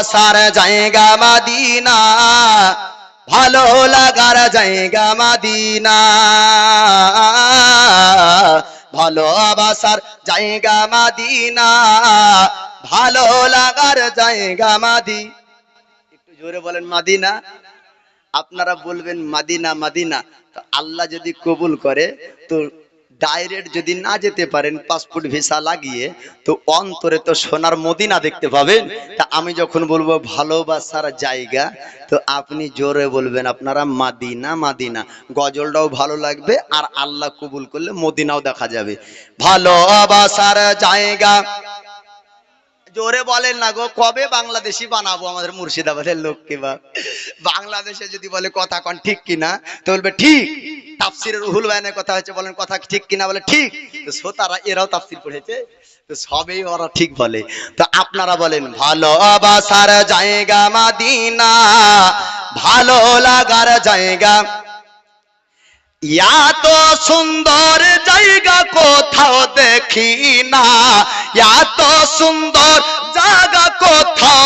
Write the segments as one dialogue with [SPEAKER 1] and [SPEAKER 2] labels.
[SPEAKER 1] বাসার জায়গা মাদিনা। ভালো লাগার জায়গা মাদিনা। ভালো বাসার জায়গা মাদিনা। ভালো লাগার জায়গা মাদি একটু জোরে বলেন মাদিনা। আপনারা বলবেন মাদিনা মাদিনা। তো আল্লাহ যদি কবুল করে, তো ডাইরেক্ট যদি না যেতে পারেন পাসপোর্ট ভিসা লাগিয়ে, তো অন্তরে তো সোনার মদিনা দেখতে পাবেন। তা আমি যখন বলব ভালোবাসার জায়গা, তো আপনি জোরে বলবেন, আপনারা মাদিনা মাদিনা, গজলটাও ভালো লাগবে আর আল্লাহ কবুল করলে মদিনাও দেখা যাবে। ভালোবাসার জায়গা। জোরে বলেন না গো, কবে বাংলাদেশি বানাবো আমাদের মুর্শিদাবাদের লোককে বা? বাংলাদেশে যদি বলে কথা কন, ঠিক কিনা? তো বলবে, ঠিক। তাফসিরের রুহুল বায়ানের কথা হচ্ছে, বলেন কথা ঠিক কিনা বলে, ঠিক। শ্রোতারা, এরাও তাফসির পড়েছে, তো সবেই ওরা ঠিক বলে। তো আপনারা বলেন ভালোবাসার জায়গা মাদিনা, ভালো লাগার জায়গা। এত সুন্দর জায়গা কোথাও দেখি না, এত সুন্দর জায়গা কোথাও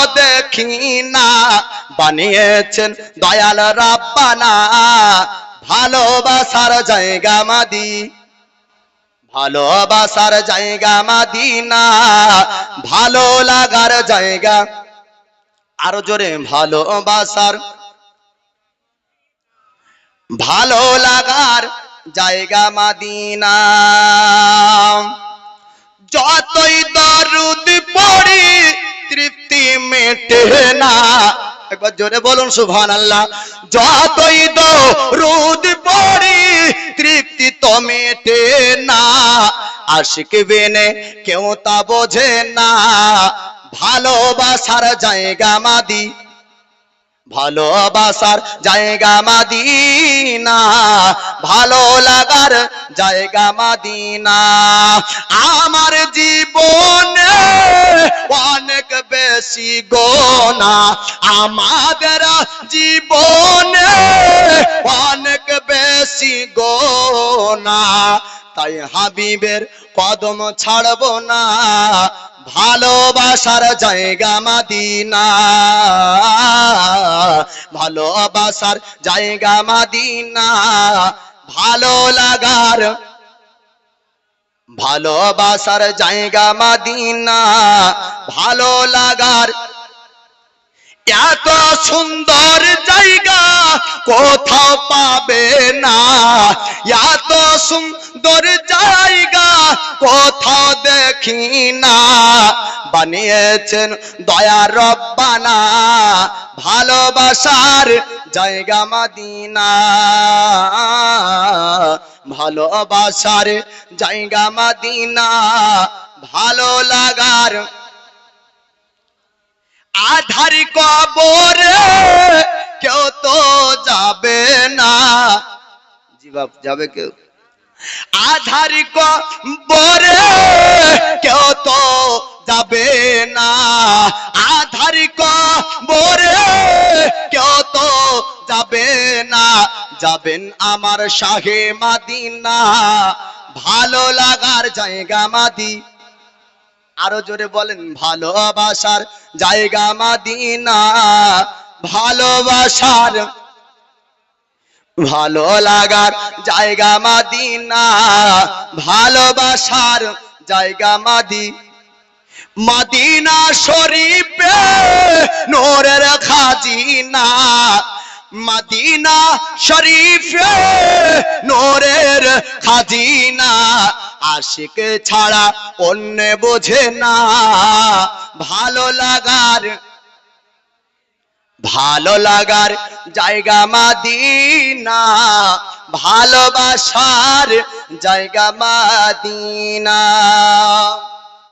[SPEAKER 1] দেখি বানিয়েছেন দয়াল রাব্বানা। ভালোবাসার জায়গা মাদি, ভালোবাসার জায়গা মাদিনা। ভালো লাগার জায়গা, আরও জোরে ভালোবাসার। ভালো লাগার জায়গা মাদিনা। মেটে না। একবার জোরে বলুন সুভান আল্লাহ যতই দরুদ পড়ি, তৃপ্তি তো মেটে না। কেউ তা বোঝে না। ভালোবাসার জায়গা মাদি। ভালোবাসার জায়গা মাদিনা। ভালো লাগার জায়গা আমার জীবনে বেশি গোনা আমাদের জীবনে অনেক বেশি গোনা তাই হাবিবের কদম ছাড়বো না, ভালোবাসার জায়গা মাদিনা। ভালোবাসার জায়গা মাদিনা, ভালো লাগার ভালোবাসার জায়গা মাদিনা, ভালো লাগার এত সুন্দর জায়গা কোথাও পাবে না। এত সুন্দর জায়গা কোথাও দেখি না। বানিয়েছেন দয়া রব্বানা, ভালোবাসার জায়গা মাদিনা। ভালোবাসার জায়গা মাদিনা, ভালো লাগার আধার কবরে, কেউ তো যাবে না। জি বাপ, যাবে কেউ? আধার কবরে, কেউ তো যাবে না। আধার কবরে, কেউ তো যাবে না। যাবেন আমার শাহে মাদিনা। ভালো লাগার জায়গা মাদি। আরও জোরে বলেন, ভালোবাসার জায়গা মাদিনা। ভালোবাসার, ভালো লাগার জায়গা মাদিনা। ভালোবাসার জায়গা মাদি। মাদিনা শরীফে নোরের খাজিনা। মাদিনা শরীফে নোরের খাজিনা। আশিক ছাড়া অন্য বোঝে না। ভালো লাগার ভালো লাগার জায়গা মাদিনা। ভালোবাসার জায়গা মাদিনা।